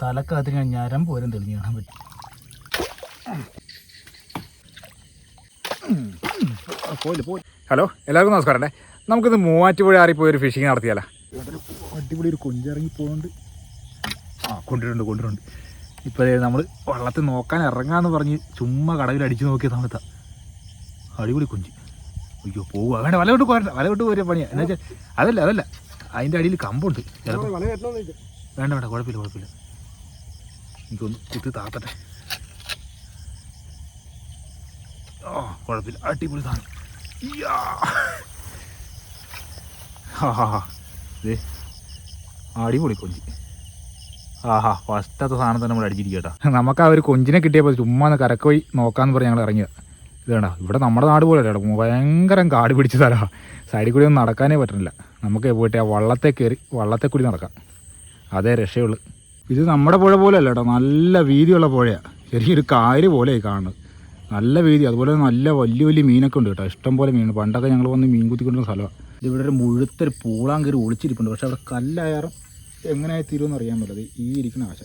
തലക്കകത്തിന് ഞരം പോലും തെളിഞ്ഞു കാണാൻ പറ്റും. ഹലോ എല്ലാവർക്കും നമസ്കാരം അല്ലേ നമുക്കിത് മൂവാറ്റുപുഴ ആറിപ്പോയി ഒരു ഫിഷിങ് നടത്തിയാലോ? അടിപൊളി ഒരു കൊഞ്ചിറങ്ങി പോകുന്നുണ്ട് ആ കൊണ്ടിട്ടുണ്ട് കൊണ്ടിട്ടുണ്ട് ഇപ്പോൾ നമ്മൾ വള്ളത്തിൽ നോക്കാൻ ഇറങ്ങാന്ന് പറഞ്ഞ് ചുമ്മാ കടവിൽ അടിച്ചു നോക്കിയ സമയത്താ. അടിപൊളി കൊഞ്ച്. അയ്യോ പോകുക വേണ്ട വല വിട്ട് പോരണ്ട. വല വിട്ട് പോരുക പണിയാ. എന്നാ വെച്ചാൽ അതല്ല അതല്ല. അതിന്റെ അടിയിൽ കമ്പുണ്ട്. ചിലപ്പോൾ വേണ്ട വേണ്ട കുഴപ്പമില്ല കുഴപ്പമില്ല. എനിക്കൊന്ന് കുത്തി താത്തട്ടെ. ആ കുഴപ്പമില്ല. അടിപൊളി ഇയ്യാ. ഹാ അടിപൊളി കൊഞ്ചി. ആഹാ ഫസ്റ്റത്തെ സാധനം തന്നെ നമ്മൾ അടിച്ചിരിക്കട്ടാ നമുക്ക് ആ ഒരു കൊഞ്ചിനെ കിട്ടിയപ്പോൾ ചുമ്മാ ഒന്ന് കരക്ക് പോയി നോക്കാന്ന് പറഞ്ഞ് ഞങ്ങൾ ഇറങ്ങിയത്. ഇത് വേണ്ട ഇവിടെ നമ്മുടെ നാട് പോലെ അല്ല ഭയങ്കരം കാട് പിടിച്ച സ്ഥലമാണ് സൈഡിൽ കൂടി ഒന്നും നടക്കാനേ പറ്റുന്നില്ല നമുക്ക് പോയിട്ട് ആ വള്ളത്തെ കയറി വള്ളത്തെ കൂടി നടക്കാം. അതേ രക്ഷയുള്ളൂ. ഇത് നമ്മുടെ പുഴ പോലെ അല്ല കേട്ടോ നല്ല വീതിയുള്ള പുഴയാണ് ചെറിയൊരു കായൽ പോലെയായി കാണുന്നത്. നല്ല വീതി അതുപോലെ നല്ല വലിയ വലിയ മീനൊക്കെ ഉണ്ട് കേട്ടോ. ഇഷ്ടം പോലെ മീൻ പണ്ടൊക്കെ ഞങ്ങൾ വന്ന് മീൻ കുത്തിക്കൊണ്ടിരുന്ന സ്ഥലമാണ് ഇതിവിടെ ഒരു മുഴുത്തൊരു പൂളാൻ കയറി ഒളിച്ചിരിപ്പുണ്ട്. പക്ഷെ അവിടെ കല്ലായാറും എങ്ങനെയായി തീരുമെന്ന് അറിയാൻ പറ്റത് ഈ ഇരിക്കുന്ന ആശ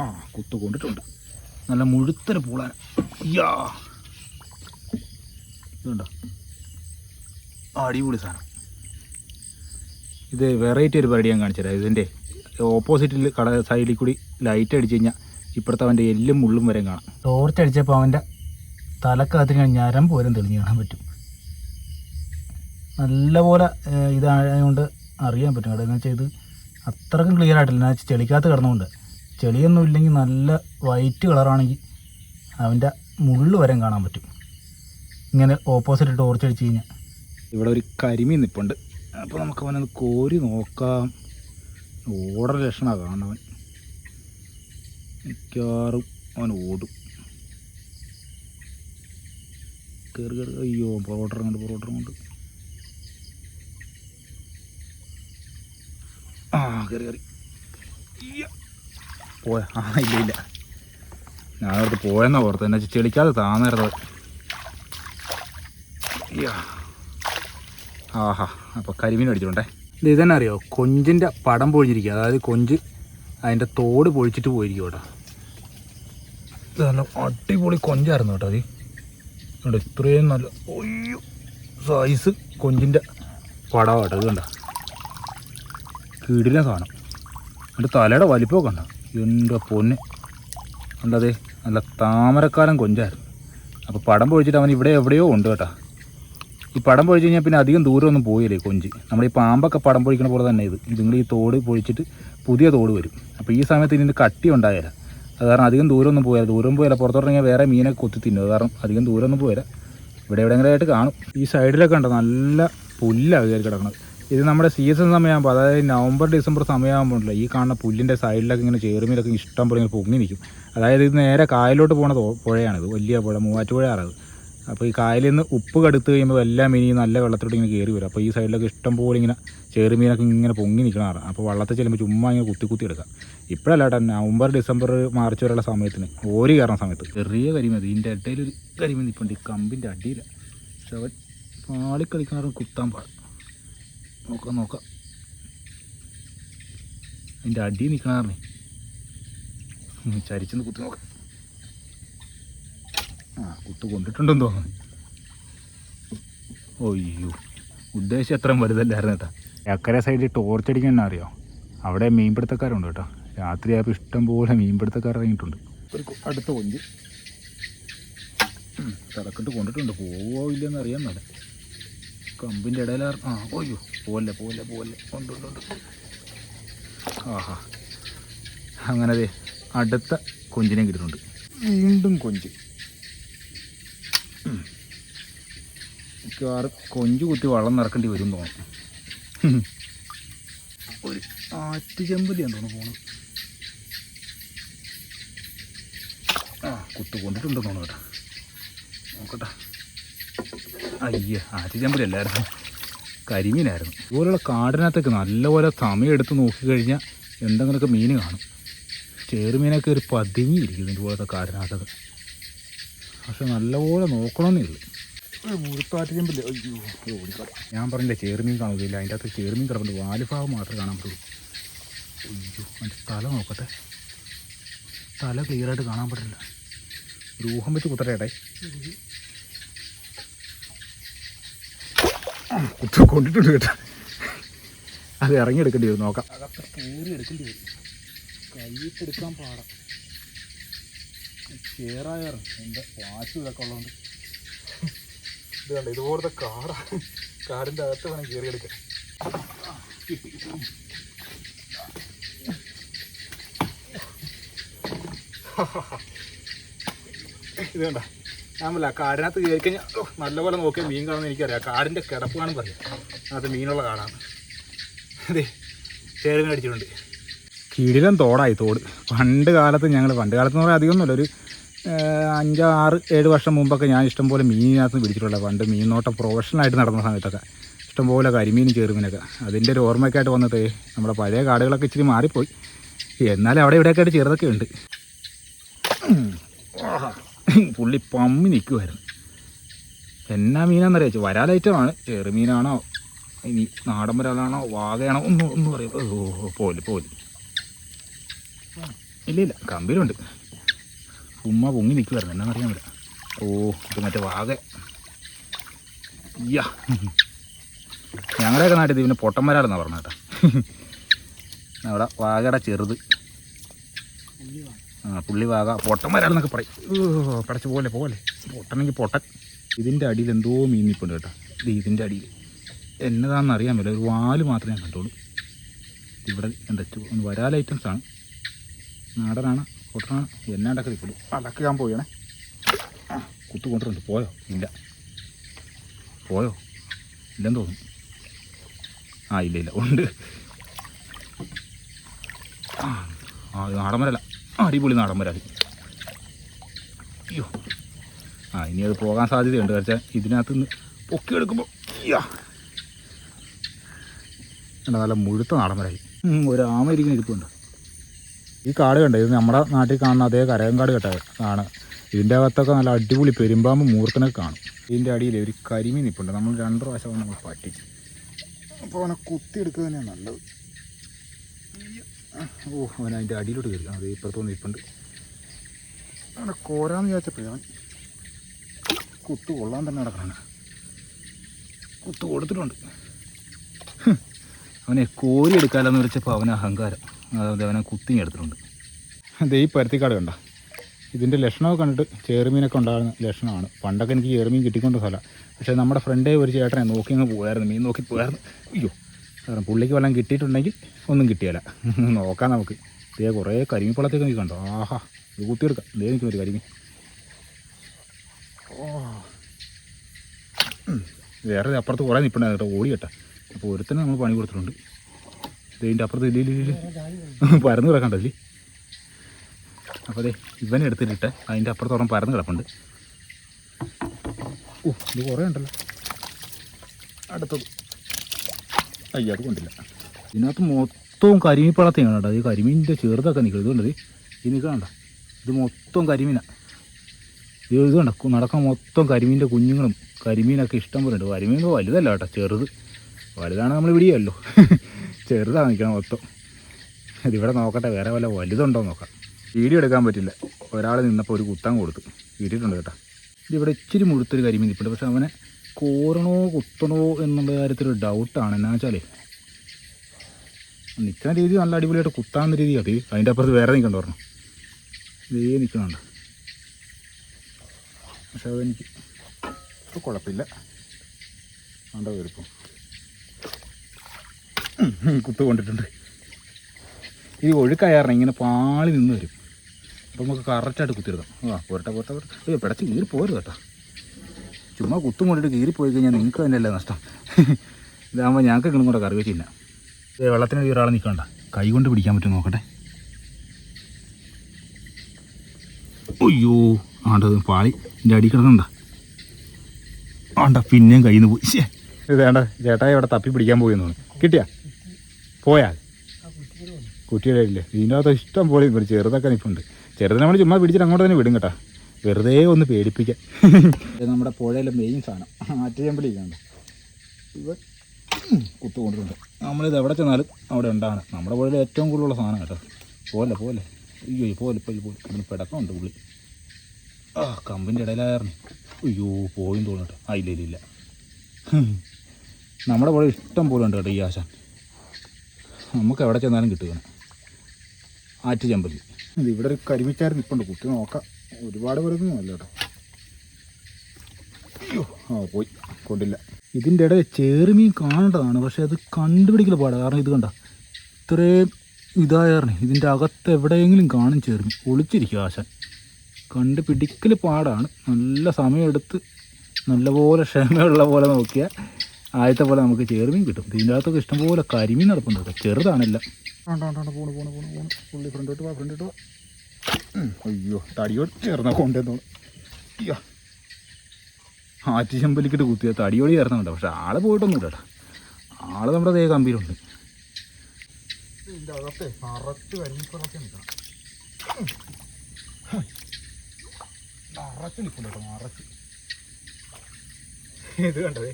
ആ കുത്തു കൊണ്ടിട്ടുണ്ട് നല്ല മുഴുത്തൊരു പൂളാൻ. യാ! ഇതുണ്ടോ? അടിപൊളി സാധനം. ഇത് വെറൈറ്റി ഒരു പരിപാടി ഞാൻ കാണിച്ചു തരാം ഇതിന്റെ ഓപ്പോസിറ്റിൽ കട സൈഡിൽ കൂടി ലൈറ്റ് അടിച്ച് കഴിഞ്ഞാൽ ഇപ്പുറത്തെ അവന്റെ എല്ലും മുള്ളും വരെ കാണാം. ടോർച്ച് അടിച്ചപ്പോൾ അവന്റെ തലക്കകത്ത് ഞാൻ ഞരം പോലും തെളിഞ്ഞ് കാണാൻ പറ്റും. നല്ലപോലെ ഇതായതുകൊണ്ട് അറിയാൻ പറ്റും. കേട്ടോ എന്ന് വെച്ചാൽ ഇത് അത്രക്കും ക്ലിയർ ആയിട്ടില്ല. എന്ന് വെച്ചാൽ ചെളിക്കകത്ത് കിടന്നുകൊണ്ട് ചെളിയൊന്നും ഇല്ലെങ്കിൽ നല്ല വൈറ്റ് കളറാണെങ്കിൽ അവന്റെ മുള്ള് വരെ കാണാൻ പറ്റും. ഇങ്ങനെ ഓപ്പോസിറ്റ് ടോർച്ച് അടിച്ച് കഴിഞ്ഞാൽ ഇവിടെ ഒരു കരിമീൻ നിൽപ്പുണ്ട് അപ്പോൾ നമുക്ക് അവനൊന്ന് കോരി നോക്കാം. ഓടർ രക്ഷണ കാണവൻ മിക്കവാറും അവൻ ഓടും. കയറി കയറി അയ്യോ പൊറോട്ട കൊണ്ട് പൊറോട്ട കൊണ്ട് ആ കയറി കയറി. പോയ. ആ ഇല്ല ഇല്ല. ഞാനോർത്ത് പോയെന്നാ പുറത്ത് എന്നെ ചെളിക്കാതെ താന്നേരത് ആഹാ. അപ്പോൾ കരിമീൻ അടിച്ചിട്ടുണ്ടേ ഇത് ഇതന്നെ അറിയോ? കൊഞ്ചിന്റെ പടം പൊഴിഞ്ഞിരിക്കുക അതായത് കൊഞ്ച് അതിന്റെ തോട് പൊഴിച്ചിട്ട് പോയിരിക്കും കേട്ടോ ഇത് അടിപൊളി കൊഞ്ചായിരുന്നു കേട്ടോ അത്. ഇത്രയും നല്ല ഒയ്യോ സൈസ് കൊഞ്ചിന്റെ പടം കേട്ടോ ഇത് കണ്ട? കീടിനെ കാണും എന്റെ തലയുടെ വലിപ്പമൊക്കെ ഉണ്ടോ എന്റെ പൊന്ന്. കണ്ടതേ നല്ല താമരക്കാലം കൊഞ്ചായിരുന്നു. അപ്പോൾ പടം പൊഴിച്ചിട്ട് അവൻ ഇവിടെ എവിടെയോ ഉണ്ട് കേട്ടോ. ഈ പടം പൊഴിച്ച് കഴിഞ്ഞാൽ പിന്നെ അധികം ദൂരമൊന്നും പോയില്ലേ കൊഞ്ച്? നമ്മൾ ഈ പാമ്പൊക്കെ പടം പൊഴിക്കണ പോലെ തന്നെ ഇത്. ഇതുങ്ങൾ ഈ തോട് പൊഴിച്ചിട്ട് പുതിയ തോട് വരും. അപ്പോൾ ഈ സമയത്ത് ഇതിന്റെ കട്ടി ഉണ്ടായില്ല അത് കാരണം അധികം ദൂരമൊന്നും പോയാൽ ദൂരം പോയാൽ പുറത്തോട്ടിറങ്ങിയാൽ വേറെ മീനൊക്കെ കൊത്തി തിന്നു. അത് കാരണം അധികം ദൂരമൊന്നും പോയില്ല ഇവിടെ എവിടെയെങ്കിലും ആയിട്ട് കാണും. ഈ സൈഡിലൊക്കെ ഉണ്ട് നല്ല പുല്ലാണ് കയറി കിടക്കുന്നത് ഇത് നമ്മുടെ സീസൺ സമയമാകുമ്പോൾ അതായത് നവംബർ ഡിസംബർ സമയമാകുമ്പോഴല്ല ഈ കാണുന്ന പുല്ലിന്റെ സൈഡിലൊക്കെ ഇങ്ങനെ ചേറുമീനൊക്കെ ഇഷ്ടം പോലെ ഇങ്ങനെ പൊങ്ങി നിൽക്കും അതായത് ഇത് നേരെ കായലോട്ട് പോകുന്ന പുഴയാണിത്. വലിയ പുഴ മൂവാറ്റുപുഴയാണത് അപ്പോൾ ഈ കായലിൽ നിന്ന് ഉപ്പ് കടുത്ത് കഴിയുമ്പോൾ എല്ലാ മീനും നല്ല വെള്ളത്തിലോട്ട് ഇങ്ങനെ കയറി വരും. അപ്പോൾ ഈ സൈഡിലൊക്കെ ഇഷ്ടം പോലെ ഇങ്ങനെ ചെറുമീനൊക്കെ ഇങ്ങനെ പൊങ്ങി നിൽക്കണതാണ് അപ്പോൾ വള്ളത്തിൽ ചെല്ലുമ്പോൾ ചുമ്മാ ഇങ്ങനെ കുത്തി കുത്തി എടുക്കാം. ഇപ്പോഴല്ല കേട്ടോ നവംബർ ഡിസംബർ മാർച്ച് വരെയുള്ള സമയത്തിന് ഓരി കയറുന്ന സമയത്ത്. ചെറിയ കരിമീൻ ഇതിന്റെ ഇടയിൽ ഒരു കരിമീൻ നിൽപ്പുണ്ട് ഈ കമ്പിന്റെ അടിയിൽ പക്ഷെ അവൻ പാളിക്കളിക്കണ കുത്താൻ പാടും. നോക്കാം നോക്കാം. അതിന്റെ അടിയിൽ നിൽക്കണമെന്ന് ചരിച്ചെന്ന് കുത്തി നോക്കാം. ആ കുത്ത് കൊണ്ടിട്ടുണ്ടെന്ന് തോന്നുന്നു. ഒയ്യോ ഉദ്ദേശം അത്രയും വലുതല്ലായിരുന്നു കേട്ടോ. അക്കരെ സൈഡിൽ ടോർച്ച് തന്നെ അറിയോ? അവിടെ മീൻപിടുത്തക്കാരുണ്ട് കേട്ടോ. രാത്രിയായപ്പോൾ ഇഷ്ടം പോലെ മീൻപിടുത്തക്കാർ ഇറങ്ങിയിട്ടുണ്ട്. ഒരു അടുത്ത കൊഞ്ച്. തിളക്കിട്ട് കൊണ്ടിട്ടുണ്ട്. പോവോ ഇല്ലെന്ന് അറിയാൻ മേല. കമ്പിന്റെ ഇടയിൽ ആ ഓയ്യോ പോലെ പോലെ പോലെ. ഉണ്ട് ആഹാ. അങ്ങനെ ദേ അടുത്ത കൊഞ്ചിനെ കിട്ടുന്നുണ്ട് വീണ്ടും കൊഞ്ച്. മിക്കവാറും കൊഞ്ചു കുത്തി വള്ളം നിറക്കേണ്ടി വരും തോന്നുന്നു. ഒരു ആറ്റ് ചെമ്പതിയാണ് തോന്നുന്നു പോണത് ആ കുത്ത് കൊണ്ടിട്ടുണ്ട് തോന്നുന്നു കേട്ടോ. നോക്കട്ടെ. അയ്യ ആറ്റുചെമ്പലി അല്ലായിരുന്നു. കരിമീനായിരുന്നു. ഇതുപോലുള്ള കാടിനകത്തൊക്കെ നല്ലപോലെ സമയം എടുത്ത് നോക്കിക്കഴിഞ്ഞാൽ എന്തെങ്കിലുമൊക്കെ മീൻ കാണും. ചേറുമീനൊക്കെ ഒരു പതിങ്ങിയിരിക്കുന്നു ഇതുപോലത്തെ കാടിനകത്തൊക്കെ. പക്ഷെ നല്ലപോലെ നോക്കണമെന്നേ ഉള്ളൂ. ഓടിക്കാം ഞാൻ പറഞ്ഞില്ലേ ചേർമീൻ കാണുകയില്ല. അതിന്റെ അകത്ത് ചേർമീൻ കിടപ്പുണ്ട്. വാലുഭാഗം മാത്രമേ കാണാൻ പറ്റുള്ളൂ. അയ്യോ അതിന്റെ തല നോക്കട്ടെ. തല ക്ലിയറായിട്ട് കാണാൻ പറ്റില്ല. രൂഹം ഊഹം വെച്ച് കുത്തരട്ടെ കുത്തു കൊണ്ടിട്ടുണ്ട് കേട്ടോ. അത് ഇറങ്ങിയെടുക്കേണ്ടി വരും. നോക്കാം. അകത്ത് കയറി എടുക്കേണ്ടി വരും. കയ്യിട്ടെടുക്കാൻ പാടാം. ചേറായാറും എന്റെ വാശി ഇതൊക്കെ ഉള്ളതുകൊണ്ട് ഇത് കണ്ട ഇതുപോലത്തെ കാടാ കാടിന്റെ അകത്ത് വേണം കയറിയെടുക്കാൻ ഇത് കണ്ട ഞാമല്ല കാടിനകത്ത് കയറി കഴിഞ്ഞാൽ നല്ലപോലെ നോക്കിയാൽ മീൻ കാണുമെന്ന് എനിക്കറിയാം. കാടിന്റെ കിടപ്പ് കാണും പറയാം അത് മീനുള്ള കാടാണ്. അതെ ചേരുന്ന അടിച്ചിട്ടുണ്ട്. കീടിലം തോടായി തോട്. പണ്ട് കാലത്ത് ഞങ്ങൾ പണ്ട് കാലത്ത് എന്ന് പറയാൻ അധികമൊന്നുമില്ല. ഒരു അഞ്ച് ആറ് ഏഴ് വർഷം മുമ്പൊക്കെ ഞാൻ ഇഷ്ടംപോലെ മീനിനകത്ത് പിടിച്ചിട്ടുള്ളത്. പണ്ട് മീൻ നോട്ടം പ്രൊഫഷണലായിട്ട് നടന്ന സമയത്തൊക്കെ. ഇഷ്ടംപോലെ കരിമീനും ചെറുമീനൊക്കെ. അതിന്റെ ഒരു ഓർമ്മയ്ക്കായിട്ട് വന്നിട്ട് നമ്മുടെ പഴയ കാടുകളൊക്കെ ഇച്ചിരി മാറിപ്പോയി. എന്നാലും അവിടെ ഇവിടെയൊക്കെ ആയിട്ട് ചെറുതൊക്കെ ഉണ്ട്. പുള്ളി പമ്മി നിൽക്കുമായിരുന്നു എന്നാ മീനാന്നറിയാച്ചു വരാലൈറ്റമാണ് ചെറുമീനാണോ? ഇനി നാടൻ വരാലാണോ? വാകയാണോ ഒന്നും ഒന്നും അറിയാം. ഓ, പോൽ പോൽ. ഇല്ല ഇല്ല കമ്പിയിലുണ്ട്. ഉമ്മ പൊങ്ങി നിൽക്കുമായിരുന്നു എന്നാ അറിയാൻ പറ്റില്ല. ഓ ഇത് മറ്റേ വാഗ. യാ ഞങ്ങളുടെയൊക്കെ നാട്ടിൽ ഇതിന് പൊട്ടൻ വരാലെന്നാണ് പറഞ്ഞ കേട്ടോ. അവിടെ വാകയുടെ ചെറുത്. ആ പുള്ളി വാഗ. പൊട്ടന്മാരാടെന്നൊക്കെ പറയും. പടച്ച് പോലെ പോലെ പൊട്ടനെങ്കിൽ പൊട്ടൻ. ഇതിന്റെ അടിയിൽ എന്തോ മീൻ നിൽപ്പുണ്ട് കേട്ടോ. ഇത് ഇതിന്റെ അടിയിൽ. എന്നതാണെന്ന് അറിയാൻ പറ്റില്ല. ഒരു വാൽ മാത്രമേ ഞാൻ കണ്ടുള്ളൂ. ഇവിടെ എന്താ വരാല ആണ്. നാടനാണ് പൊട്ടനാണ് എന്നാണ്ടൊക്കെ നിൽക്കുള്ളൂ അതൊക്കെ ഞാൻ പോയണേ കുത്തു കൊണ്ടിട്ടുണ്ട് പോയോ? ഇല്ല. പോയോ? ഇല്ലെന്ന് തോന്നുന്നു. ആ ഇല്ല ഇല്ല. ഉണ്ട്. ആ നാടൻ അടിപൊളി നാടൻ വരാതി അയ്യോ. ആ ഇനി അത് പോകാൻ സാധ്യതയുണ്ട്. കാരണം ഇതിനകത്ത് നിന്ന് പൊക്കി എടുക്കുമ്പോൾ യ്യാ. നല്ല മുഴുത്ത നാടൻ വരായി ഉം, ഒരു ആമ ഇരിക്കുന്ന ഇരിപ്പുണ്ട്. ഈ കാട് കണ്ടോ? ഇത് നമ്മുടെ നാട്ടിൽ കാണുന്ന അതേ കരയങ്കാട് കേട്ടോ. ആണ്. ഇതിന്റെ അകത്തൊക്കെ നല്ല അടിപൊളി പെരുമ്പാമ്പ് മൂർത്തനൊക്കെ കാണും. ഇതിന്റെ അടിയിൽ ഒരു കരിമീൻ നിൽപ്പുണ്ട് നമ്മൾ രണ്ട് പ്രാവശ്യം നമ്മൾ പറ്റിച്ചു. അപ്പോൾ അവനെ കുത്തിയെടുക്കുക തന്നെയാണ് നല്ലത്. ഓ അവൻ അതിന്റെ അടിയിലോട്ട് കയറി. അത് ഇപ്പുറത്തൊന്ന് നിൽപ്പുണ്ട് അവനെ കോരാന്ന് വിചാരിച്ചപ്പോൾ അവൻ കുത്തു കൊള്ളാൻ തന്നെ നടക്കണം കുത്തു കൊടുത്തിട്ടുണ്ട്. അവനെ കോരി എടുക്കാമെന്ന് വിളിച്ചപ്പോൾ അവന് അഹങ്കാരം. അതായത് അവനെ കുത്തി എടുത്തിട്ടുണ്ട്. ദേ ഈ പരുത്തിക്കാട് കണ്ട? ഇതിന്റെ ലക്ഷണമൊക്കെ കണ്ടിട്ട് ചേറുമീനൊക്കെ ഉണ്ടാകുന്ന ലക്ഷണമാണ്. പണ്ടൊക്കെ എനിക്ക് ചേറുമീൻ കിട്ടിക്കൊണ്ട് സ്ഥലം. പക്ഷേ നമ്മുടെ ഫ്രണ്ടേ ഒരു ചേട്ടനെ നോക്കി അങ്ങ് പോയായിരുന്നു. മീൻ നോക്കി പോയായിരുന്നു. അയ്യോ കാരണം പുള്ളിക്ക് വല്ലതും കിട്ടിയിട്ടുണ്ടെങ്കിൽ ഒന്നും കിട്ടിയല്ല നോക്കാം നമുക്ക്. ഇതേ കുറേ കരിമീപ്പളത്തേക്ക് എനിക്ക് കണ്ടോ? ആഹാ ഇത് കുത്തിയെടുക്കാം. ദേ നിൽക്കുന്ന ഒരു കരിമീൻ. ഓ. വേറെ അപ്പുറത്ത് കുറേ നിൽപ്പുണ്ടായിരുന്നു കേട്ടോ. ഓടി കേട്ടോ അപ്പോൾ ഒരുത്തന്നെ നമ്മൾ പണി കൊടുത്തിട്ടുണ്ട്. ഇതിന്റെ അപ്പുറത്ത് ഇല്ല പരന്ന് കിടക്കണ്ടല്ലേ അപ്പോൾ അതെ ഇവനെ എടുത്തിട്ടിട്ട് അതിന്റെ അപ്പുറത്തോളം പരന്ന് കിടപ്പുണ്ട്. ഓ ഇത് കുറേ ഉണ്ടല്ലോ. അടുത്തത്. അയ്യ അത് കൊണ്ടില്ല. ഇതിനകത്ത് മൊത്തവും കരിമീപ്പളത്തെയാണ് കേട്ടോ. ഈ കരിമീനിന്റെ ചെറുതൊക്കെ നിൽക്കുക ഇതുകൊണ്ട് ഈ നിൽക്കണ്ട ഇത് മൊത്തം കരിമീനാണ് ഇത് ഇത് കണ്ട നടക്കാൻ മൊത്തം കരിമീന്റെ കുഞ്ഞുങ്ങളും കരിമീനൊക്കെ ഇഷ്ടം പോലെ ഉണ്ട്. കരിമീൻ വലുതല്ല കേട്ടോ ചെറുത്. വലുതാണ് നമ്മൾ പിടിയല്ലോ ചെറുതാണ് നിൽക്കണം മൊത്തം ഇതിവിടെ നോക്കട്ടെ വേറെ വല്ല വലുതുണ്ടോ നോക്കാം. വീഡിയോ എടുക്കാൻ പറ്റില്ല. ഒരാൾ നിന്നപ്പോൾ ഒരു കുത്താൻ കൊടുത്തു. കിട്ടിയിട്ടുണ്ട് കേട്ടോ. ഇതിവിടെ ഇച്ചിരി മുഴുത്തൊരു കരിമീൻ നിൽപ്പുണ്ട് പക്ഷെ അവനെ കോരണോ കുത്തണോ എന്നുള്ള കാര്യത്തിലൊരു ഡൗട്ടാണ് എന്നാ വെച്ചാലേ നിൽക്കുന്ന രീതി നല്ല അടിപൊളിയായിട്ട് കുത്താവുന്ന രീതിയാണ് അത് അതിന്റെ അപ്പുറത്ത് വേറെ നിൽക്കണ്ട പറഞ്ഞു ഇതേ നിൽക്കുന്നുണ്ട് പക്ഷെ അതെനിക്ക് കുഴപ്പമില്ല. വേണ്ട വലുപ്പം കുത്തു കൊണ്ടിട്ടുണ്ട്. ഈ ഒഴുക്കായാറിന് ഇങ്ങനെ പാളി നിന്ന് വരും. അപ്പം നമുക്ക് കറക്റ്റായിട്ട് കുത്തിയെടുക്കാം. ആ പോരട്ടെ പോരട്ടെ പോരട്ടെ. അയ്യോ പിടച്ച് കീറി പോരുത് കേട്ടോ. ചുമ്മാ കുത്തും കൊണ്ടിട്ട് കീറി പോയി കഴിഞ്ഞാൽ നിങ്ങൾക്ക് തന്നെയല്ലേ നഷ്ടം. ഇതാകുമ്പോൾ ഞങ്ങൾക്ക് ഇങ്ങനെ കൂടെ കറി വെച്ചില്ല വെള്ളത്തിന് ഒരാളെ നിൽക്കണ്ട. കൈ കൊണ്ട് പിടിക്കാൻ പറ്റും നോക്കട്ടെ. അയ്യോ ആണ്ടത് പാളി. എന്റെ അടി കിടക്കണ്ട. ആണ്ട പിന്നെയും കയ്യിൽ നിന്ന് പോയി. ഇത് വേണ്ട ചേട്ടായി അവിടെ തപ്പി പിടിക്കാൻ പോയി എന്നാണ് കിട്ടിയാ? പോയാ കുട്ടിയുടെ ഇല്ലേ ഇതിന്റെ അകത്ത് ഇഷ്ടം പോലെ ഇപ്പം ചെറുതൊക്കെ നിൽപ്പുണ്ട് ചെറുത് നമ്മൾ ചുമ്മാ പിടിച്ചിട്ട് അങ്ങോട്ട് തന്നെ വിടും കേട്ടാ. വെറുതെ ഒന്ന് പേടിപ്പിക്കാം. നമ്മുടെ പുഴയിലെ മെയിൻ സാധനം. ആറ്റുചമ്പലിരിക്കണ്ട ഇവ കുത്തു കൊണ്ടിട്ടുണ്ട് നമ്മളിത് എവിടെ ചെന്നാലും അവിടെ ഉണ്ടാണ് നമ്മുടെ പുഴയിൽ ഏറ്റവും കൂടുതലുള്ള സാധനം കേട്ടോ. പോലെ പോലെ. അയ്യോ പോലെ പോലെ പോലെ. അതിന് പിടക്കമുണ്ട് പുള്ളി. ആ കമ്പിന്റെ ഇടയിലായിരുന്നു അയ്യോ പോയും കേട്ടോ. ആ ഇല്ല ഇല്ല ഇല്ല. നമ്മുടെ പുഴ ഇഷ്ടം പോലെ ഉണ്ട് കേട്ടോ ഈ ആശാൻ. നമുക്ക് എവിടെ ചെന്നാലും കിട്ടുകയാണ് ആറ്റ് ചെമ്പല്ലി. ഇത് ഇവിടെ ഒരു കരിമിക്കാരൻ നിൽപ്പുണ്ട് കുട്ടി നോക്കാം. ഒരുപാട് പേരൊന്നും അല്ല കേട്ടോ. അയ്യോ ആ പോയി. കൊണ്ടില്ല. ഇതിന്റെ ഇടയിൽ ചേറുമീൻ കാണേണ്ടതാണ്. പക്ഷേ അത് കണ്ടുപിടിക്കൽ പാടാ. കാരണം ഇത് കണ്ട ഇത്രയും ഇതായാറേ ഇതിന്റെ അകത്ത് എവിടെയെങ്കിലും കാണും ചേർമീൻ ഒളിച്ചിരിക്കും ആശാൻ. കണ്ടുപിടിക്കൽ പാടാണ്. നല്ല സമയമെടുത്ത് നല്ലപോലെ ക്ഷമയുള്ള പോലെ നോക്കിയാൽ ആദ്യത്തെ പോലെ നമുക്ക് ചേർമീൻ കിട്ടും. ഇതിന്റെ അകത്തൊക്കെ ഇഷ്ടംപോലെ കരിമീൻ നടപ്പുണ്ട് ചെറുതാണല്ല. അയ്യോ തടിയോട് ചേർന്ന കൊണ്ടെന്ന് അയ്യോ. ആറ്റി കുത്തിയ തടിയോട് ചേർന്നുണ്ട് പക്ഷെ ആൾ പോയിട്ടൊന്നും ഇല്ല ആൾ നമ്മുടെ അതേ കമ്പിയിലുണ്ട്. നിറച്ച് കേട്ടോ. നിറച്ച് ഇത് കണ്ടതേ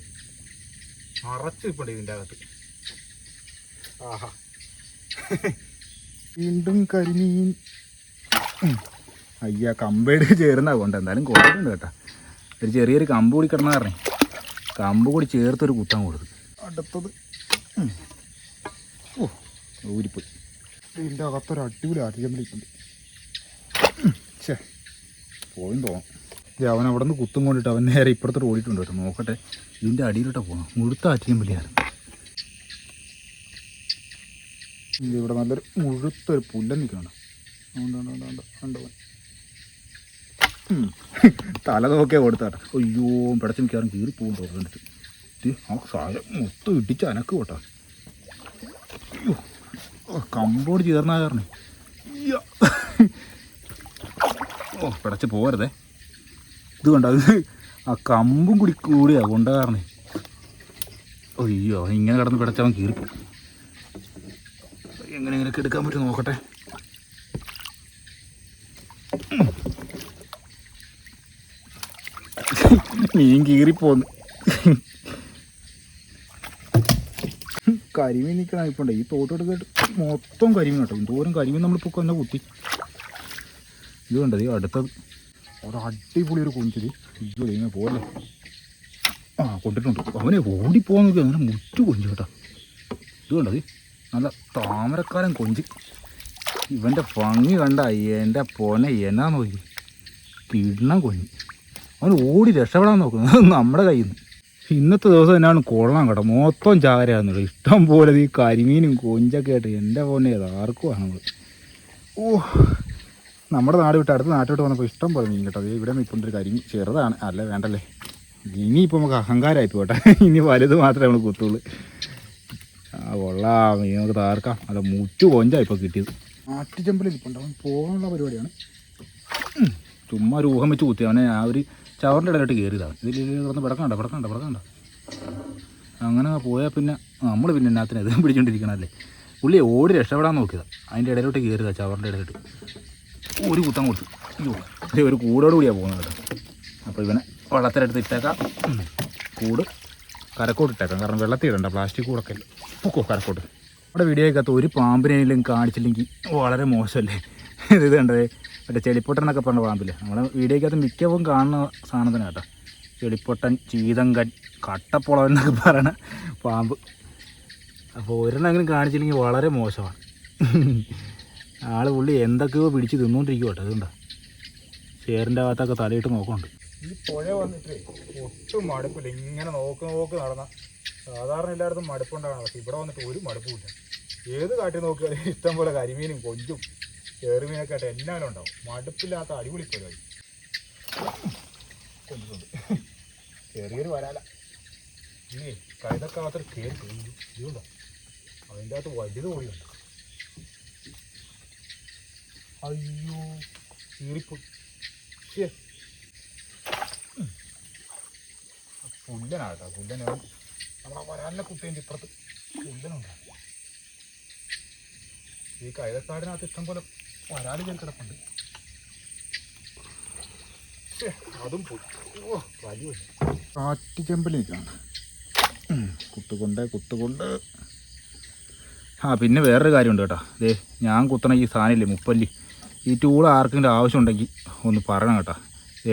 നിറച്ച് നിൽപ്പുണ്ട് ഇതിന്റെ അകത്ത്. ആഹാ. വീണ്ടും കരിമീൻ. അയ്യ കമ്പേട് ചേർന്ന കൊണ്ട്. എന്തായാലും കുഴപ്പമുണ്ട് കേട്ടോ. ഒരു ചെറിയൊരു കമ്പ് കൂടി കിടന്ന പറഞ്ഞേ. കമ്പ് കൂടി ചേർത്തൊരു കുത്താൻ കൊടുത്തു. അടുത്തത്. ഓ ഊരിപ്പോയി. ഇതിന്റെ അകത്തൊരു അടിപൊളി ആട്ടിച്ചമ്പലിക്കുണ്ട് ഛേ പോയും തോന്നും. അവൻ അവിടെ നിന്ന് കുത്തും കൊണ്ടിട്ട് അവൻ നേരെ ഇപ്പുറത്തോട്ട് ഓടിയിട്ടുണ്ട് കേട്ടോ. നോക്കട്ടെ. ഇതിന്റെ അടിയിലോട്ടാ പോകണം മുഴുത്ത ആറ്റിയും പുലിയാണ് ഇവിടെ നല്ലൊരു മുഴുത്തൊരു പുല്ലൻ നിൽക്കണം തല നോക്കിയാൽ കൊടുത്താട്ടെ അയ്യോ പിടച്ച് നിൽക്കാറും കീറി പോകും തോന്നിട്ട് ആ സാധനം മൊത്തം ഇടിച്ച് അനക്ക് കേട്ടോ. അയ്യോ കമ്പോട് ചേർന്നാ. ഓ പിടച്ച് പോരുതേ ഇത് കണ്ടോ അത് ആ കമ്പും കൂടി കൂടിയാ കൊണ്ട കാരണേ. അയ്യോ ഇങ്ങനെ കിടന്ന് പിടച്ചവൻ കീറി. എങ്ങനെ ഇങ്ങനെയൊക്കെ എടുക്കാൻ പറ്റും നോക്കട്ടെ. മീൻ കീറിപ്പോന്ന്. കരിമീൻ നിൽക്കണം ഇപ്പം ഈ തോട്ടോട്ട് കേട്ട് മൊത്തം കരിമീൻ കേട്ടോ. എന്തോരം കരിമീൻ നമ്മളിപ്പോൾ കൊന്നെ കുത്തി ഇത് കണ്ടത് അടുത്തത്. ഒരു അടിപൊളി ഒരു കുഞ്ചിരി അയ്യോ ദൈവമേ പോലെ ആ കൊണ്ടിട്ടുണ്ട്. അവനെ ഓടിപ്പോകാൻ നോക്കി അങ്ങനെ മുറ്റു കൊഞ്ചു കേട്ടോ. ഇത് കണ്ടത് നല്ല താമരക്കാരൻ കൊഞ്ച്. ഇവന്റെ ഭംഗി കണ്ട എന്റെ പോനെ എന്നാ നോക്കി? കിടണം കൊഞ്ഞ്. അവൻ ഓടി രക്ഷപ്പെടാൻ നോക്കുന്നത് നമ്മുടെ കയ്യിൽ നിന്ന്. ഇന്നത്തെ ദിവസം എന്നാണ് കൊള്ളാൻ കേട്ടോ. മൊത്തം ചാകരയാകുന്നുള്ളൂ ഇഷ്ടം പോലെ ഈ കരിമീനും കൊഞ്ചൊക്കെ ആയിട്ട് എന്റെ പോനെ ഏതാർക്കും ആണ് ഓ നമ്മുടെ നാട് വിട്ട് അടുത്ത നാട്ടിലോട്ട് വന്നപ്പോൾ ഇഷ്ടം പോലെ മീൻ കേട്ടോ. അത് ഇവിടെ നിൽപ്പുണ്ട് ഒരു കരിമീൻ ചെറുതാണ്. അല്ല വേണ്ടല്ലേ? ഇനി ഇപ്പോൾ നമുക്ക് അഹങ്കാരമായി പോട്ടെ. ഇനി വലുത് മാത്രമേ നമ്മൾ കുത്തുള്ളൂ. ആ കൊള്ളാം. മീൻ നമുക്ക് താർക്കാം അല്ല മുറ്റു കൊഞ്ചാ ഇപ്പോൾ കിട്ടിയത്. ആറ്റുചമ്പലിൽ ഇരിപ്പുണ്ട്. അവൻ പോകാനുള്ള പരിപാടിയാണ്. ചുമ്മാ ഒരു ഊഹം വെച്ച് കുത്തി. അവനെ ആ ഒരു ചവറിന്റെ ഇടയിലോട്ട് കയറിയതാണ് ഇതിൽ കിടന്ന് പിടക്കണ്ട പിടക്കണ്ട പിടക്കണ്ട. അങ്ങനെ പോയാൽ പിന്നെ നമ്മൾ പിന്നെ എന്നാത്തിന് ഇത് പിടിച്ചോണ്ടിരിക്കണല്ലേ പുള്ളി ഓടി രക്ഷപ്പെടാൻ നോക്കിയതാണ് അതിന്റെ ഇടയിലോട്ട് കയറിയതാണ് ചവറിന്റെ ഇടയിലോട്ട്. ഒരു കുത്തം കൊടുത്തു. അയ്യോ ഇത് ഒരു കൂടോട് കൂടിയാണ് പോകുന്നത് കേട്ടോ. അപ്പോൾ ഇവനെ വെള്ളത്തിലെടുത്ത് ഇട്ടേക്കാം. കൂട് കരക്കോട്ട് ഇട്ടേക്കാം. കാരണം വെള്ളത്തിൽ ഇടണ്ട പ്ലാസ്റ്റിക് കൂടൊക്കെ പൊക്കോ കരക്കോട്ട്. നമ്മുടെ വീഡിയോയ്ക്കകത്ത് ഒരു പാമ്പിനെങ്കിലും കാണിച്ചില്ലെങ്കിൽ വളരെ മോശമല്ലേ? ഇത് കണ്ടത് മറ്റേ ചെളിപ്പൊട്ടനൊക്കെ പറഞ്ഞ പാമ്പില്ലേ? നമ്മുടെ വീഡിയോയ്ക്കകത്ത് മിക്കവും കാണുന്ന സാധനം തന്നെ കേട്ടോ. ചെളിപ്പൊട്ടൻ ചീതങ്കൻ കട്ടപ്പുളവൻ എന്നൊക്കെ പറയണ പാമ്പ്. അപ്പോൾ ഒരെണ്ണെങ്കിലും കാണിച്ചില്ലെങ്കിൽ വളരെ മോശമാണ്. ആൾ പുള്ളി എന്തൊക്കെയോ പിടിച്ച് തിന്നുകൊണ്ടിരിക്കും കേട്ടോ അതുകൊണ്ടാ. ചേറിന്റെ ഭാഗത്തൊക്കെ തലയിട്ട് നോക്കുന്നുണ്ട്. ഈ പുഴ വന്നിട്ട് ഒട്ടും മടുപ്പില്ല. ഇങ്ങനെ നോക്ക് നോക്ക് നടന്ന. സാധാരണ എല്ലായിടത്തും മടുപ്പുണ്ടാകണം പക്ഷെ ഇവിടെ വന്നിട്ട് ഒരു മടുപ്പുമില്ല. ഏത് കാട്ടി നോക്കിയാലും ഇഷ്ടം പോലെ കരിമീനും കൊഞ്ചും ചെറുമീനൊക്കെ ആയിട്ട് എല്ലാവരും ഉണ്ടാവും. മടുപ്പില്ലാത്ത അടിപൊളി പരിപാടി. കൊണ്ടിട്ടുണ്ട് ചെറിയൊരു വരാല. ഇനി കഴുതൊക്കെ കേട്ടു ഇതുണ്ടോ? അതിന്റെ അകത്ത് വലുത് കൂടിയുണ്ട് അയ്യോ കീറിപ്പോ. പുല്ലനാട്ടോ പുല്ലന നമ്മളെ വരാലിനെ കുട്ടീന്റെ ഇപ്പുറത്ത് പുല്ലനുണ്ട് ഈ കൈതക്കാടിനകത്ത് ഇഷ്ടം പോലെ വരാൽ ഞാൻ കിടപ്പുണ്ട്. അതും ഓ വലിയ കാറ്റുചെമ്പലിലേക്കാണ് കുത്തുകൊണ്ട് കുത്തുകൊണ്ട്. ആ പിന്നെ വേറൊരു കാര്യമുണ്ട് കേട്ടോ. ദേ ഞാൻ കുത്തണ ഈ സാധനമില്ലേ മുപ്പല്ലി? ഈ ടൂൾ ആർക്കെങ്കിലും ആവശ്യമുണ്ടെങ്കിൽ ഒന്ന് പറയണം കേട്ടോ.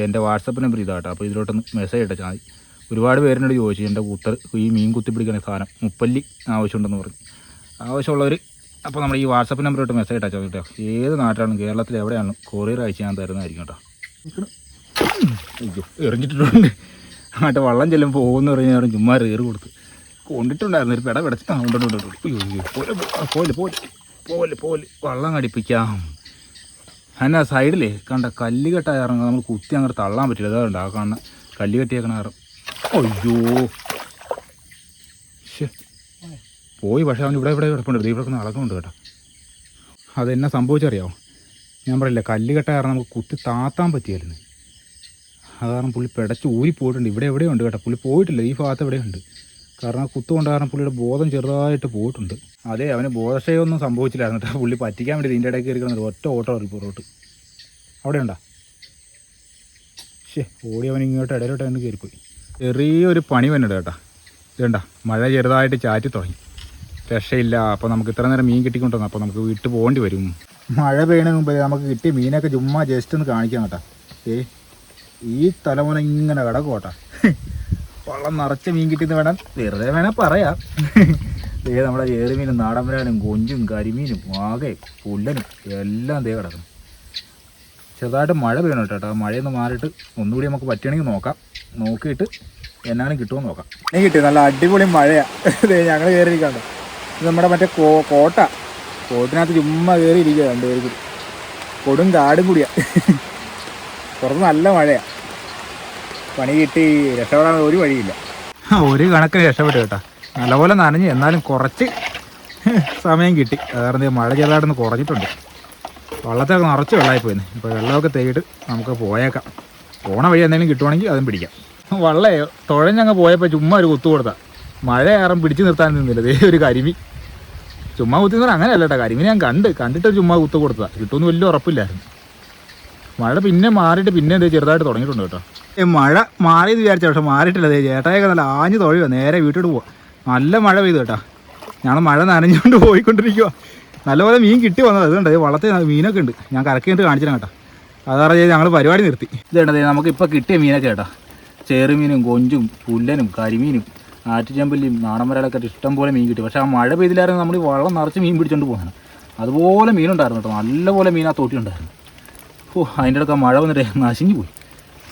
എന്റെ വാട്സപ്പ് നമ്പർ ഇതാ കേട്ടോ. അപ്പോൾ ഇതിലോട്ടൊന്ന് മെസ്സേജ് ഇട്ടാൽ മതി. ഒരുപാട് പേരിനോട് ചോദിച്ചു. എന്റെ കുത്തർ ഈ മീൻ കുത്തി പിടിക്കുന്ന സാധനം മുപ്പല്ലി ആവശ്യമുണ്ടെന്ന് പറഞ്ഞു. ആവശ്യമുള്ളവർ അപ്പോൾ നമ്മൾ ഈ വാട്സപ്പ് നമ്പറിലോട്ട് മെസ്സേജ് ഇട്ടാൽ കേട്ടോ. ഏത് നാട്ടിലാണ് കേരളത്തിൽ എവിടെയാണ് കൊറിയർ അയച്ച് ഞാൻ തരുന്നതായിരിക്കും കേട്ടോ. അയ്യോ എറിഞ്ഞിട്ടുണ്ട്. അങ്ങോട്ട് വള്ളം പോകുമെന്ന് പറഞ്ഞു ഞാൻ ചുമ്മാ ഏറ് കൊടുത്ത്. കൊണ്ടിട്ടുണ്ടായിരുന്നു. ഒരു പെട പിടച്ച്. കൊണ്ടിട്ടുണ്ട് പോലെ പോലെ പോലെ പോലെ വള്ളം കടിപ്പിക്കാം. അതിന് ആ സൈഡിലേ കണ്ട കല്ല് കെട്ട ഇറങ്ങുക നമ്മൾ കുത്തി അങ്ങോട്ട് തള്ളാൻ പറ്റില്ല. അതുകൊണ്ട് ആ കാണുന്ന കല്ല് കെട്ടിയേക്കണ ഇറം അയ്യോ. പോയി പക്ഷേ അവൻ ഇവിടെ ഇവിടെ കിടപ്പുണ്ട്. ഇവിടെ ഇവിടെ നടക്കുന്നുണ്ട് കേട്ടോ. എന്നെ സംഭവിച്ചറിയാമോ ഞാൻ പറയില്ല കല്ല് കെട്ട കാരണം നമുക്ക് കുത്തി താത്താൻ പറ്റിയായിരുന്നു. അത് കാരണം പുള്ളി പിടച്ച് ഊരി പോയിട്ടുണ്ട് ഇവിടെ എവിടെയുണ്ട് കേട്ടോ. പുള്ളി പോയിട്ടില്ല. ഈ ഭാഗത്ത് എവിടെയുണ്ട് കാരണം കുത്തുകൊണ്ട് കാരണം പുള്ളിയുടെ ബോധം ചെറുതായിട്ട് പോയിട്ടുണ്ട്. അതെ അവന് ബോധക്ഷയമൊന്നും സംഭവിച്ചില്ലായിരുന്നു കേട്ടോ. പുള്ളി പറ്റിക്കാൻ വേണ്ടി ഇതിന്റെ ഇടയ്ക്ക് കയറി ഒറ്റ ഓട്ടോ ഒരു പുറകോട്ട്. അവിടെ ഉണ്ടോ? ശേ ഓടി അവൻ ഇങ്ങോട്ട് ഇടയിലോട്ട് അവന് കയറിപ്പോയി. ചെറിയൊരു പണി വന്നിട്ട് കേട്ടോ. ഇതുണ്ട? മഴ ചെറുതായിട്ട് ചാറ്റി തുടങ്ങി. രക്ഷയില്ല. അപ്പോൾ നമുക്ക് ഇത്ര നേരം മീൻ കിട്ടിക്കൊണ്ടുവന്നു അപ്പോൾ നമുക്ക് വീട്ടിൽ പോകേണ്ടി വരും. മഴ പെയ്യണ മുമ്പേ നമുക്ക് കിട്ടിയ മീനൊക്കെ ചുമ്മാ ജസ്റ്റ് ഒന്ന് കാണിക്കാം കേട്ടോ. ഏ ഈ തലമുറ ഇങ്ങനെ കിടക്കും കേട്ടോ. വള്ളം നിറച്ച് മീൻ കിട്ടിയെന്ന് വേണം. വെറുതെ വേണേൽ പറയാം. ദേ നമ്മുടെ ഏറുമീനും നാടമ്പരാനും കൊഞ്ചും കരിമീനും ആകെ പുല്ലനും എല്ലാം ദേ കിടക്കണം ചെറുതായിട്ട് മഴ പെയ്യണം കേട്ടോ. ആ മഴയൊന്ന് മാറിയിട്ട് ഒന്നുകൂടി നമുക്ക് പറ്റുകയാണെങ്കിൽ നോക്കാം. നോക്കിയിട്ട് എന്നാലും കിട്ടുമോ നോക്കാം. നീ കിട്ടി നല്ല അടിപൊളി മഴയാ. ഞങ്ങൾ കയറിയിരിക്കാണ്ട് ഇത് നമ്മുടെ മറ്റേ കോ കോട്ട. കോട്ടിനകത്ത് ചുമ്മാ കയറിയിരിക്കുക രണ്ടുപേർക്ക് കൊടും. കാടും കൂടിയാണ് പുറത്ത് നല്ല മഴയാ. പണി കിട്ടി രക്ഷപ്പെടാൻ ഒരു വഴിയില്ല. ഒരു കണക്കിന് രക്ഷപ്പെട്ടു കേട്ടോ. നല്ലപോലെ നനഞ്ഞു എന്നാലും കുറച്ച് സമയം കിട്ടി. കാരണം ഈ മഴ ചെറുതായിട്ടൊന്ന് കുറഞ്ഞിട്ടുണ്ട്. വള്ളത്തൊക്കെ നിറച്ച് വെള്ളമായി പോയിന് ഇപ്പോൾ വെള്ളമൊക്കെ തേടി നമുക്ക് പോയേക്കാം. പോണ വഴി എന്തെങ്കിലും കിട്ടുവാണെങ്കിൽ അതും പിടിക്കാം. വള്ളേ തുഴഞ്ഞങ്ങ് പോയപ്പോൾ ചുമ്മാ ഒരു കുത്തു കൊടുത്താ. മഴ കാരണം പിടിച്ചു നിർത്താൻ നിന്നില്ല. ദേ ഒരു കരിമി. ചുമ്മാ കുത്തി പറഞ്ഞാൽ അങ്ങനെയല്ല കേട്ടോ. കരിമീനെ ഞാൻ കണ്ട് കണ്ടിട്ട് ചുമ്മാ കുത്തു കൊടുത്താ കിട്ടുമെന്ന് വലിയ ഉറപ്പില്ലായിരുന്നു. മഴ പിന്നെ മാറിയിട്ട് പിന്നെ എന്തേ ചെറുതായിട്ട് തുടങ്ങിയിട്ടുണ്ട് കേട്ടോ. മഴ മാറിയെന്ന് വിചാരിച്ച പക്ഷെ മാറിയിട്ടില്ല. ചേട്ടായൊക്കെ നല്ല ആഞ്ഞു തൊഴിയോ നേരെ വീട്ടിട്ട് പോവാ. നല്ല മഴ പെയ്തു കേട്ടോ. ഞങ്ങൾ മഴ നനഞ്ഞുകൊണ്ട് പോയിക്കൊണ്ടിരിക്കുക നല്ലപോലെ മീൻ കിട്ടി വന്നത്. അതുകൊണ്ട് വളർത്തി മീനൊക്കെ ഉണ്ട്. ഞാൻ കറക്കിയിട്ട് കാണിച്ചു കേട്ടോ. അതാണ് ഞങ്ങൾ പരിപാടി നിർത്തി. ഇതേണ്ടത് നമുക്ക് ഇപ്പോൾ കിട്ടിയ മീനൊക്കെ കേട്ടോ. ചേറുമീനും കൊഞ്ചും പുല്ലനും കരിമീനും ആറ്റുചമ്പല്ലിയും നാടൻമരകളൊക്കെ ഇഷ്ടം പോലെ മീൻ കിട്ടി. പക്ഷേ ആ മഴ പെയ്തില്ലായിരുന്നു നമ്മൾ വള്ളം നിറച്ച് മീൻ പിടിച്ചോണ്ട് പോകുന്നതാണ് അതുപോലെ മീനുണ്ടായിരുന്നു കേട്ടോ. നല്ലപോലെ മീൻ ആ തോട്ടി ഉണ്ടായിരുന്നു ഓ അതിന്റെ ഇടയ്ക്ക് മഴ വന്നിട്ട് നശിഞ്ഞു പോയി.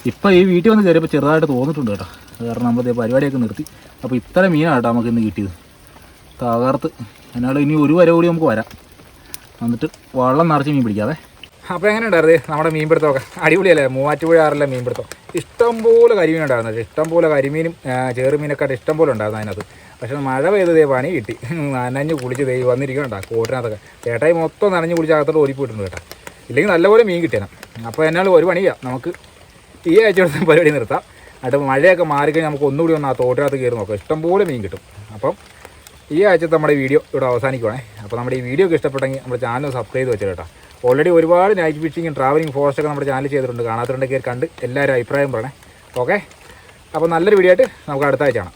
ഇപ്പോൾ ഈ വീട്ടിൽ വന്ന് കയറിയപ്പോൾ ചെറുതായിട്ട് തോന്നിട്ടുണ്ട് കേട്ടോ. കാരണം നമ്മൾ ദേ പരിപാടിയൊക്കെ നിർത്തി. അപ്പോൾ ഇത്ര മീനാണ് കേട്ടോ നമുക്ക് ഇന്ന് കിട്ടിയത്. തകർത്ത്. അതിനാൾ ഇനി ഒരു വര കൂടി നമുക്ക് വരാം. എന്നിട്ട് വള്ളം നിറച്ച് മീൻ പിടിക്കാതെ അപ്പോൾ എങ്ങനെ ഉണ്ടായിരുന്നു നമ്മുടെ മീൻപിടുത്തമൊക്കെ? അടിപൊളിയല്ലേ? മൂവാറ്റുപുഴ ആറിലെ മീൻപിടുത്തം. ഇഷ്ടംപോലെ കരിമീൻ ഉണ്ടായിരുന്നു ഇഷ്ടംപോലെ കരിമീനും ചെറുമീനൊക്കെ ഇഷ്ടംപോലെ ഉണ്ടായിരുന്നു അതിനകത്ത്. പക്ഷേ മഴ പെയ്തതേ പണി കിട്ടി. നനഞ്ഞ് കുളിച്ച് ദേ വന്നിരിക്കണ്ട കോട്ടിനകത്തൊക്കെ. ചേട്ടായി മൊത്തം നനഞ്ഞ് കുളിച്ച് അകത്തോട്ട് ഓടിപ്പോയിട്ടുണ്ട് കേട്ടോ. ഇല്ലെങ്കിൽ നല്ലപോലെ മീൻ കിട്ടിയാണ് അപ്പോൾ എന്നാൽ ഒരു പണിയാണ് നമുക്ക് ഈ ആഴ്ച പരിപാടി നിർത്താം. എന്നിട്ട് മഴയൊക്കെ മാറിക്കഴിഞ്ഞാൽ നമുക്ക് ഒന്നുകൂടി ഒന്ന് ആ തോട്ടിനകത്ത് കയറി നോക്കാം. ഇഷ്ടംപോലെ മീൻ കിട്ടും. അപ്പം ഈ ആഴ്ചത്തെ നമ്മുടെ വീഡിയോ ഇവിടെ അവസാനിക്കുവാണേ. അപ്പോൾ നമ്മുടെ ഈ വീഡിയോ ഒക്കെ ഇഷ്ടപ്പെട്ടെങ്കിൽ നമ്മുടെ ചാനൽ സബ്സ്ക്രൈബ് ചെയ്ത് വെച്ചേട്ടോ ഓൾറെഡി ഒരുപാട് നൈറ്റ് ഫിഷിങ്ങും ട്രാവലിംഗ് ഫോറസ്റ്റ് ഒക്കെ നമ്മുടെ ചാനൽ ചെയ്തിട്ടുണ്ട്. കാണാത്തവരുണ്ടെങ്കിൽ കണ്ട് എല്ലാവരും അഭിപ്രായം പറയണേ. ഓക്കെ അപ്പോൾ നല്ലൊരു വീഡിയോ ആയിട്ട് നമുക്ക് അടുത്ത ആഴ്ച കാണാം.